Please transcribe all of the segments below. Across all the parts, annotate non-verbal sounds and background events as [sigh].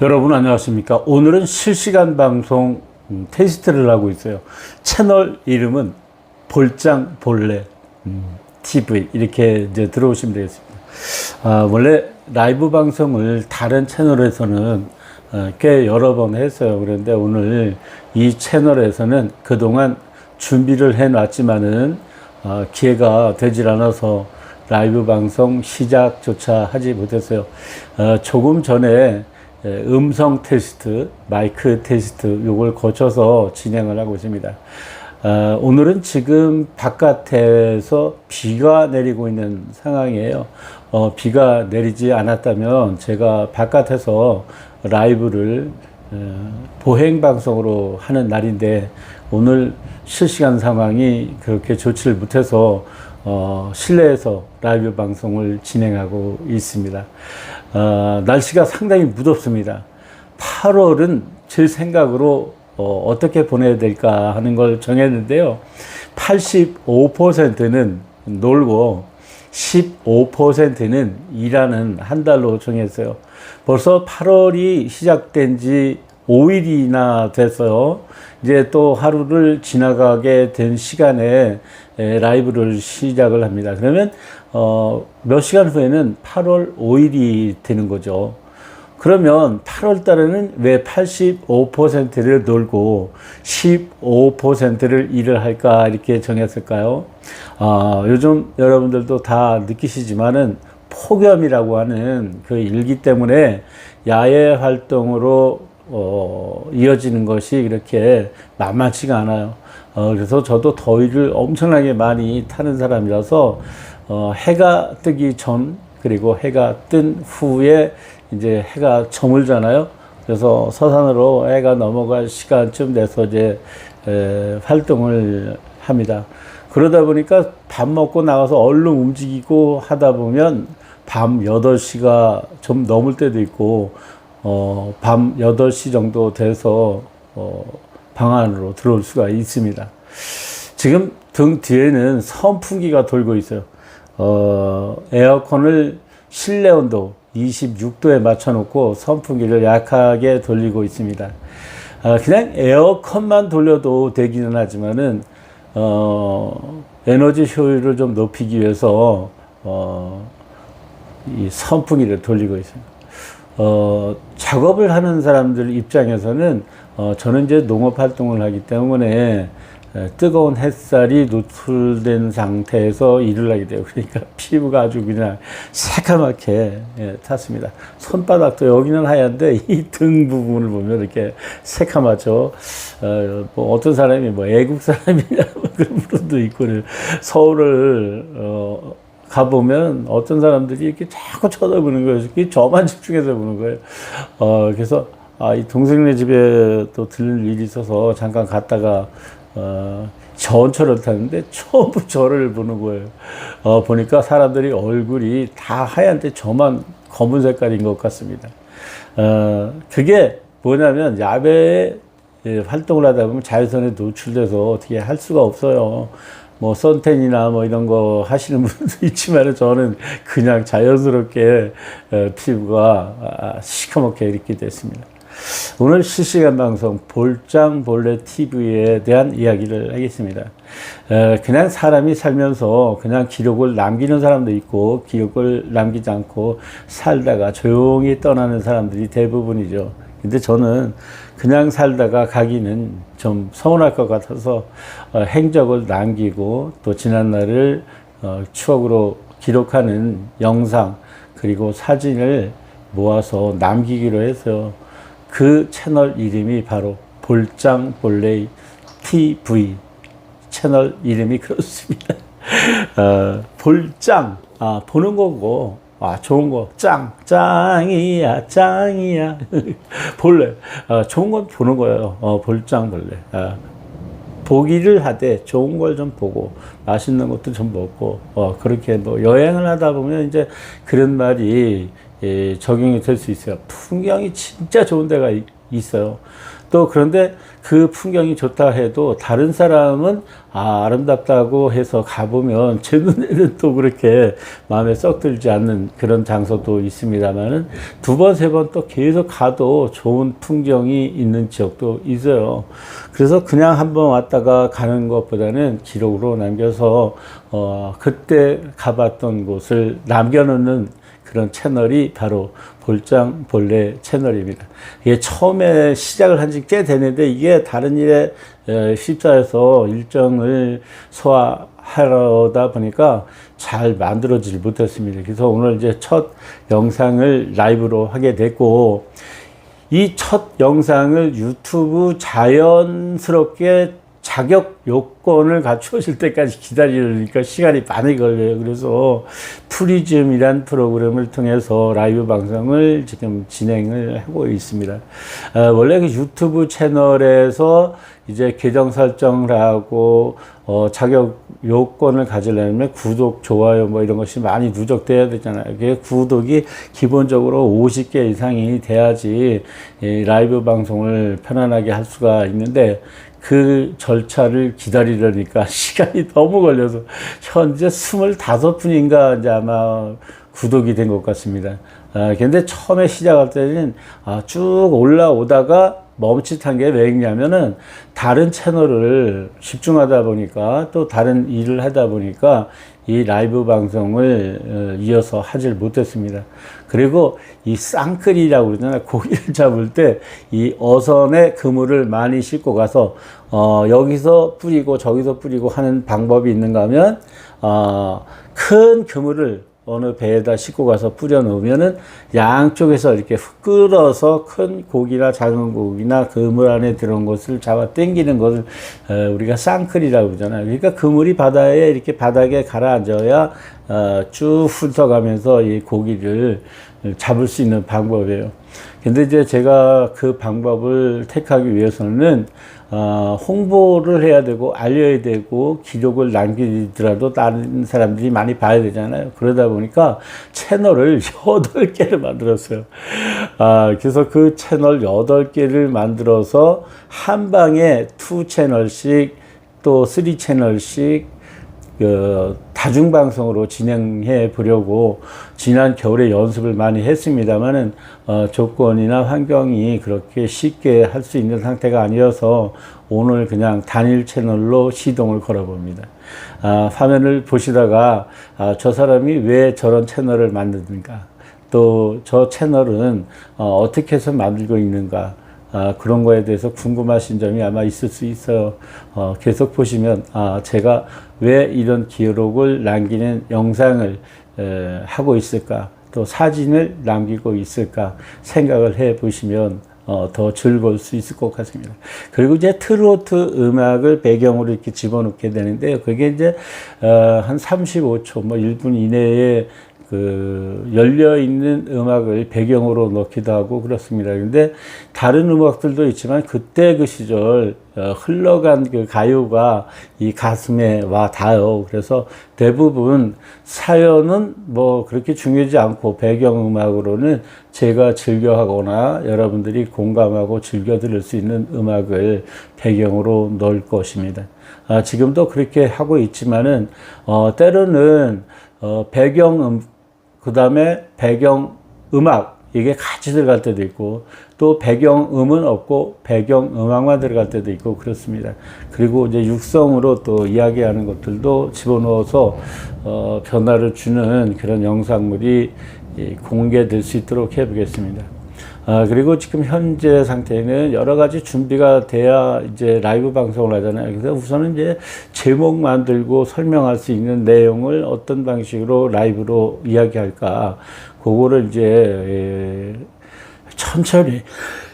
여러분 안녕하십니까? 오늘은 실시간 방송 음, 테스트를 하고 있어요. 채널 이름은 볼래 음, TV 이렇게 이제 들어오시면 되겠습니다. 아, 원래 라이브 방송을 다른 채널에서는 어, 꽤 여러 번 했어요. 그런데 오늘 이 채널에서는 그동안 준비를 해 놨지만은 어, 기회가 되질 않아서 라이브 방송 시작조차 하지 못했어요. 어, 조금 전에 에, 음성 테스트, 마이크 테스트 요걸 거쳐서 진행을 하고 있습니다. 어, 오늘은 지금 바깥에서 비가 내리고 있는 상황이에요. 어, 비가 내리지 않았다면 제가 바깥에서 라이브를 어, 보행 방송으로 하는 날인데 오늘 실시간 상황이 그렇게 좋지를 못해서 어, 실내에서 라이브 방송을 진행하고 있습니다. 어, 날씨가 상당히 무덥습니다. 8월은 제 생각으로 어, 어떻게 보내야 될까 하는 걸 정했는데요. 85%는 놀고 15%는 일하는 한 달로 정했어요. 벌써 8월이 시작된 지 5일이나 돼서요. 이제 또 하루를 지나가게 된 시간에 에, 라이브를 시작을 합니다. 그러면 어, 몇 시간 후에는 8월 5일이 되는 거죠. 그러면 8월 달에는 왜 85%를 놀고 15%를 일을 할까 이렇게 정했을까요? 아, 요즘 여러분들도 다 느끼시지만은 폭염이라고 하는 그 일기 때문에 야외 활동으로 어, 이어지는 것이 이렇게 만만치가 않아요. 어, 그래서 저도 더위를 엄청나게 많이 타는 사람이라서 어, 해가 뜨기 전 그리고 해가 뜬 후에 이제 해가 저물잖아요. 그래서 서산으로 해가 넘어갈 시간쯤 돼서 이제 에, 활동을 합니다. 그러다 보니까 밥 먹고 나가서 얼른 움직이고 하다 보면 밤 8시가 좀 넘을 때도 있고 어, 밤 8시 정도 돼서 어, 방 안으로 들어올 수가 있습니다. 지금 등 뒤에는 선풍기가 돌고 있어요. 어, 에어컨을 실내 온도 26도에 맞춰놓고 선풍기를 약하게 돌리고 있습니다. 아, 그냥 에어컨만 돌려도 되기는 하지만은 어, 에너지 효율을 좀 높이기 위해서 어, 이 선풍기를 돌리고 있습니다. 어, 작업을 하는 사람들 입장에서는 어, 저는 이제 농업 활동을 하기 때문에 에, 뜨거운 햇살이 노출된 상태에서 일을 하게 돼요. 그러니까 [laughs] 피부가 아주 그냥 새카맣게 예, 탔습니다. 손바닥도 여기는 하얀데 [laughs] 이 등 부분을 보면 이렇게 새카맣죠. 어, 뭐 어떤 사람이 뭐 애국 사람이냐 [laughs] 뭐 그런 분도 있고 서울을 어, 가보면 어떤 사람들이 이렇게 자꾸 쳐다보는 거예요. 저만 집중해서 보는 거예요. 어, 그래네 아, 이 동생네 집에 또 들릴 일이 있어서 잠깐 갔다가, 어, 전철을 탔는데 전부 저를 보는 거예요. 어, 보니까 사람들이 얼굴이 다 하얀데 저만 검은 색깔인 것 같습니다. 어, 그게 뭐냐면 야외에 예, 활동을 하다 보면 자외선에 노출돼서 어떻게 할 수가 없어요. 뭐 선텐이나 뭐 이런 거 하시는 분도 [laughs] 있지만 저는 그냥 자연스럽게 어, 피부가 아, 시커멓게 이렇게 됐습니다. 오늘 실시간 방송 볼장 볼래 TV에 대한 이야기를 하겠습니다. 어, 그냥 사람이 살면서 그냥 기록을 남기는 사람도 있고 기록을 남기지 않고 살다가 조용히 떠나는 사람들이 대부분이죠. 근데 저는 그냥 살다가 가기는 좀 서운할 것 같아서 어, 행적을 남기고 또 지난날을 어, 추억으로 기록하는 영상 그리고 사진을 모아서 남기기로 해서 그 채널 이름이 바로 볼장 볼레이 TV 채널 이름이 그렇습니다. [laughs] 어, 볼장 아 보는 거고 아, 좋은 거, 짱, 짱이야, 짱이야. [laughs] 볼래. 어, 좋은 건 보는 거예요. 어, 볼짱 볼래. 어, 보기를 하되 좋은 걸 좀 보고, 맛있는 것도 좀 먹고, 어, 그렇게 뭐 여행을 하다 보면 이제 그런 말이 예, 적용이 될 수 있어요. 풍경이 진짜 좋은 데가 이- 있어요. 또 그런데 그 풍경이 좋다 해도 다른 사람은 아, 아름답다고 해서 가보면 제 눈에는 또 그렇게 마음에 썩 들지 않는 그런 장소도 있습니다만은 두 번, 세 번 또 계속 가도 좋은 풍경이 있는 지역도 있어요. 그래서 그냥 한번 왔다가 가는 것보다는 기록으로 남겨서 어, 그때 가봤던 곳을 남겨놓는 그런 채널이 바로 볼장 본래 채널입니다. 이게 처음에 시작을 한 지꽤 됐는데 이게 다른 일에 에, 십사에서 일정을 소화하려다 보니까 잘 만들어지지 못했습니다. 그래서 오늘 이제 첫 영상을 라이브로 하게 됐고 이 첫 영상을 유튜브 자연스럽게 자격 요건을 갖추어질 때까지 기다리려니까 시간이 많이 걸려요. 그래서 프리즘이란 프로그램을 통해서 라이브 방송을 지금 진행을 하고 있습니다. 아, 원래 그 유튜브 채널에서 이제 계정 설정을 하고 어, 자격 요건을 가지려면 구독, 좋아요 뭐 이런 것이 많이 누적돼야 되잖아요. 그게 구독이 기본적으로 50개 이상이 돼야지 이 라이브 방송을 편안하게 할 수가 있는데 그 절차를 기다리려니까 [laughs] 시간이 너무 걸려서 현재 25분인가 이제 아마 구독이 된 것 같습니다. 아, 근데 처음에 시작할 때는 아, 쭉 올라오다가 멈칫한 게 왜냐면은 다른 채널을 집중하다 보니까 또 다른 일을 하다 보니까 이 라이브 방송을 어, 이어서 하질 못했습니다. 그리고 이 쌍끌이라고 그러잖아요. 고기를 [laughs] 잡을 때 이 어선에 그물을 많이 싣고 가서 어, 여기서 뿌리고 저기서 뿌리고 하는 방법이 있는가 하면 어, 큰 그물을 어느 배에다 싣고 가서 뿌려 놓으면은 양쪽에서 이렇게 훅 끌어서 큰 고기나 작은 고기나 그물 안에 들어온 것을 잡아 당기는 것을 어, 우리가 쌍클이라고 그러잖아요. 그러니까 그물이 바다에 이렇게 바닥에 가라앉아야 어, 쭉 훑어가면서 이 고기를 잡을 수 있는 방법이에요. 근데 이제 제가 그 방법을 택하기 위해서는 어, 홍보를 해야 되고 알려야 되고 기록을 남기더라도 다른 사람들이 많이 봐야 되잖아요. 그러다 보니까 채널을 [laughs] 여덟 개를 만들었어요. 아, 그래서 그 채널 여덟 개를 만들어서 한 방에 투 채널씩 또 쓰리 채널씩 그 다중방송으로 진행해 보려고 지난 겨울에 연습을 많이 했습니다만은 어, 조건이나 환경이 그렇게 쉽게 할 수 있는 상태가 아니어서 오늘 그냥 단일 채널로 시동을 걸어 봅니다. 아, 화면을 보시다가 아, 저 사람이 왜 저런 채널을 만드는가 또 저 채널은 어, 어떻게 해서 만들고 있는가 아, 그런 거에 대해서 궁금하신 점이 아마 있을 수 있어요. 어, 계속 보시면 아, 제가 왜 이런 기록을 남기는 영상을 에, 하고 있을까, 또 사진을 남기고 있을까 생각을 해 보시면 어, 더 즐거울 수 있을 것 같습니다. 그리고 이제 트로트 음악을 배경으로 이렇게 집어넣게 되는데요. 그게 이제 어, 한 35초, 뭐 1분 이내에 그 열려 있는 음악을 배경으로 넣기도 하고 그렇습니다. 근데 다른 음악들도 있지만 그때 그 시절 어, 흘러간 그 가요가 이 가슴에 와 닿아요. 그래서 대부분 사연은 뭐 그렇게 중요하지 않고 배경 음악으로는 제가 즐겨하거나 여러분들이 공감하고 즐겨 들을 수 있는 음악을 배경으로 넣을 것입니다. 아, 지금도 그렇게 하고 있지만은 어, 때로는 어, 배경 음, 그 다음에 배경 음악 이게 같이 들어갈 때도 있고 또 배경 음은 없고 배경 음악만 들어갈 때도 있고 그렇습니다. 그리고 이제 육성으로 또 이야기하는 것들도 집어넣어서 어, 변화를 주는 그런 영상물이 공개될 수 있도록 해보겠습니다. 아, 그리고 지금 현재 상태는 여러 가지 준비가 돼야 이제 라이브 방송을 하잖아요. 그래서 우선은 이제 제목 만들고 설명할 수 있는 내용을 어떤 방식으로 라이브로 이야기할까. 그거를 이제, 예, 천천히,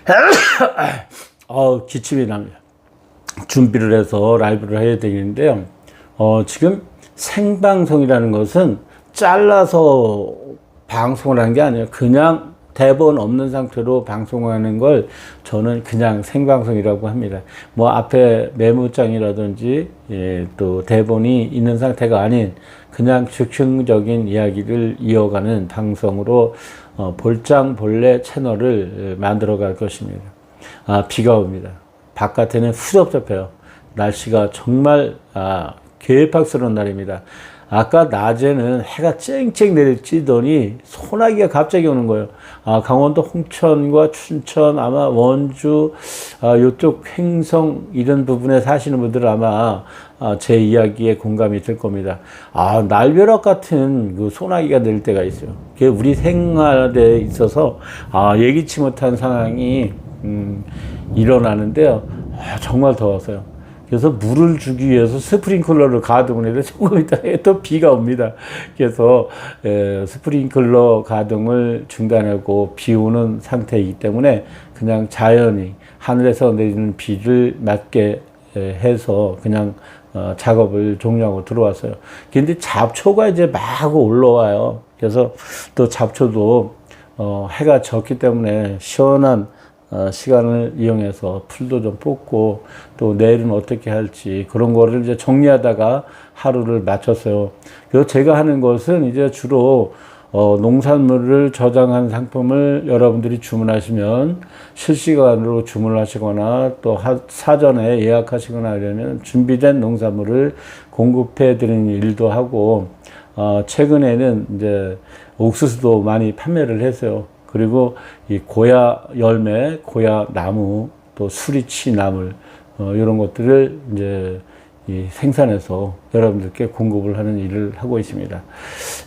[coughs] 어, 기침이 납니다. 준비를 해서 라이브를 해야 되겠는데요. 어, 지금 생방송이라는 것은 잘라서 방송을 한 게 아니에요. 그냥 대본 없는 상태로 방송하는 걸 저는 그냥 생방송이라고 합니다. 뭐 앞에 메모장이라든지 예, 또 대본이 있는 상태가 아닌 그냥 즉흥적인 이야기를 이어가는 방송으로 어, 볼장 본래 채널을 만들어 갈 것입니다. 아, 비가 옵니다. 바깥에는 후덥답해요. 날씨가 정말 아, 괴팍스러운 날입니다. 아까 낮에는 해가 쨍쨍 내리더니 소나기가 갑자기 오는 거예요. 아, 강원도 홍천과 춘천, 아마 원주, 아, 요쪽 횡성 이런 부분에 사시는 분들은 아마 아, 제 이야기에 공감이 될 겁니다. 아, 날벼락 같은 그 소나기가 낼 때가 있어요. 그게 우리 생활에 있어서 아, 예기치 못한 상황이 음, 일어나는데요. 아, 정말 더워서요. 그래서 물을 주기 위해서 스프링클러를 가동을 해도 조금 있다가 또 비가 옵니다. 그래서 에, 스프링클러 가동을 중단하고 비 오는 상태이기 때문에 그냥 자연히 하늘에서 내리는 비를 맞게 에, 해서 그냥 어, 작업을 종료하고 들어왔어요. 근데 잡초가 이제 막 올라와요. 그래서 또 잡초도 어, 해가 졌기 때문에 시원한 어, 시간을 이용해서 풀도 좀 뽑고 또 내일은 어떻게 할지 그런 거를 이제 정리하다가 하루를 마쳤어요. 그래서 제가 하는 것은 이제 주로 어, 농산물을 저장한 상품을 여러분들이 주문하시면 실시간으로 주문 하시거나 또 하, 사전에 예약하시거나 하려면 준비된 농산물을 공급해 드리는 일도 하고 어, 최근에는 이제 옥수수도 많이 판매를 했어요. 그리고 이 고야 열매, 고야 나무, 또 수리치 나물 어, 이런 것들을 이제 이 생산해서 여러분들께 공급을 하는 일을 하고 있습니다.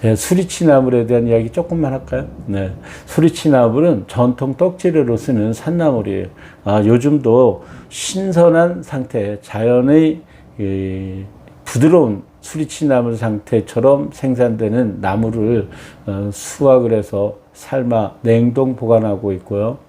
예, 수리치 나물에 대한 이야기 조금만 할까요? 네. 수리치 나물은 전통 떡재료로 쓰는 산나물이에요. 아, 요즘도 신선한 상태, 자연의 이, 부드러운 수리치 나물 상태처럼 생산되는 나물을 어, 수확을 해서 삶아 냉동 보관하고 있고요.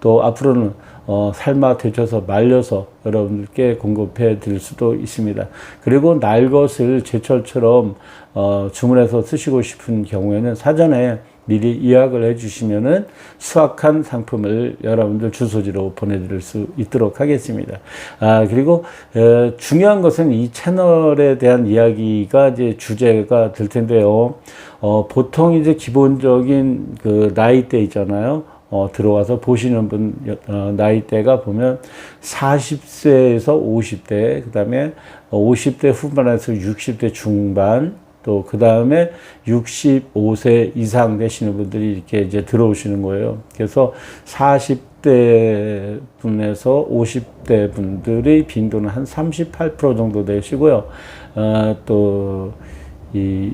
또 앞으로는 어, 삶아 데쳐서 말려서 여러분들께 공급해 드릴 수도 있습니다. 그리고 날 것을 제철처럼 어, 주문해서 쓰시고 싶은 경우에는 사전에 미리 예약을 해주시면은 수확한 상품을 여러분들 주소지로 보내드릴 수 있도록 하겠습니다. 아 그리고 에, 중요한 것은 이 채널에 대한 이야기가 이제 주제가 될 텐데요. 어, 보통 이제 기본적인 그 나이대 있잖아요. 어, 들어와서 보시는 분, 어, 나이대가 보면 40세에서 50대, 그 다음에 50대 후반에서 60대 중반, 또 그 다음에 65세 이상 되시는 분들이 이렇게 이제 들어오시는 거예요. 그래서 40대 분에서 50대 분들의 빈도는 한 38% 정도 되시고요. 어, 또이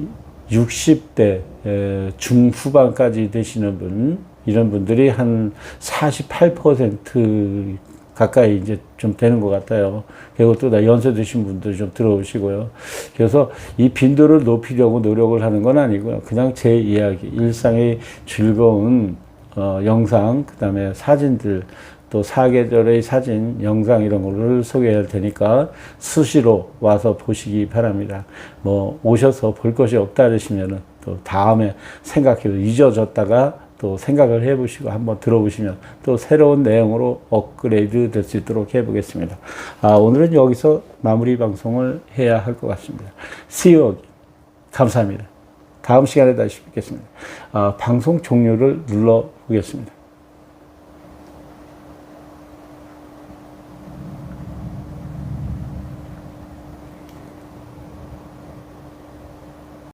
60대 중후반까지 되시는 분, 이런 분들이 한 48% 가까이 이제 좀 되는 것 같아요. 그리고 또 연세 드신 분들 좀 들어오시고요. 그래서 이 빈도를 높이려고 노력을 하는 건 아니고요. 그냥 제 이야기, 일상의 즐거운 어, 영상, 그 다음에 사진들, 또 사계절의 사진, 영상 이런 거를 소개할 테니까 수시로 와서 보시기 바랍니다. 뭐 오셔서 볼 것이 없다 그러시면은 또 다음에 생각해도 잊어졌다가 또 생각을 해보시고 한번 들어보시면 또 새로운 내용으로 업그레이드 될 수 있도록 해보겠습니다. 아, 오늘은 여기서 마무리 방송을 해야 할 것 같습니다. Again. 감사합니다. 다음 시간에 다시 뵙겠습니다. 아, 방송 종료를 눌러 보겠습니다.